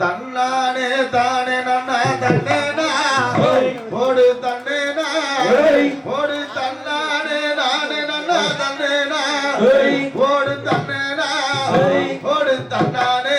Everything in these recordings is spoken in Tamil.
தன்னானே தானே நன்னா தன்னேனா? போடு தன்னேனா? போடு தன்னானே நானே நன்னா தன்னேனா? போடு தன்னேனா? போடு தன்னானே?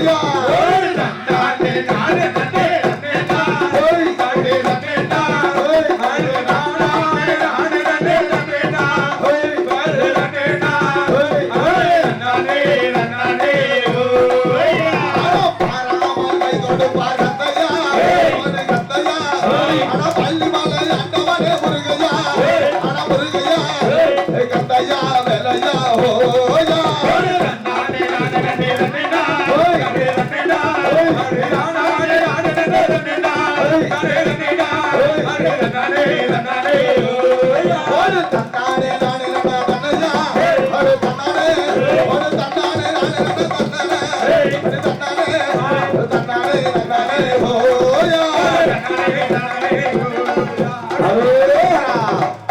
ஐயா हरे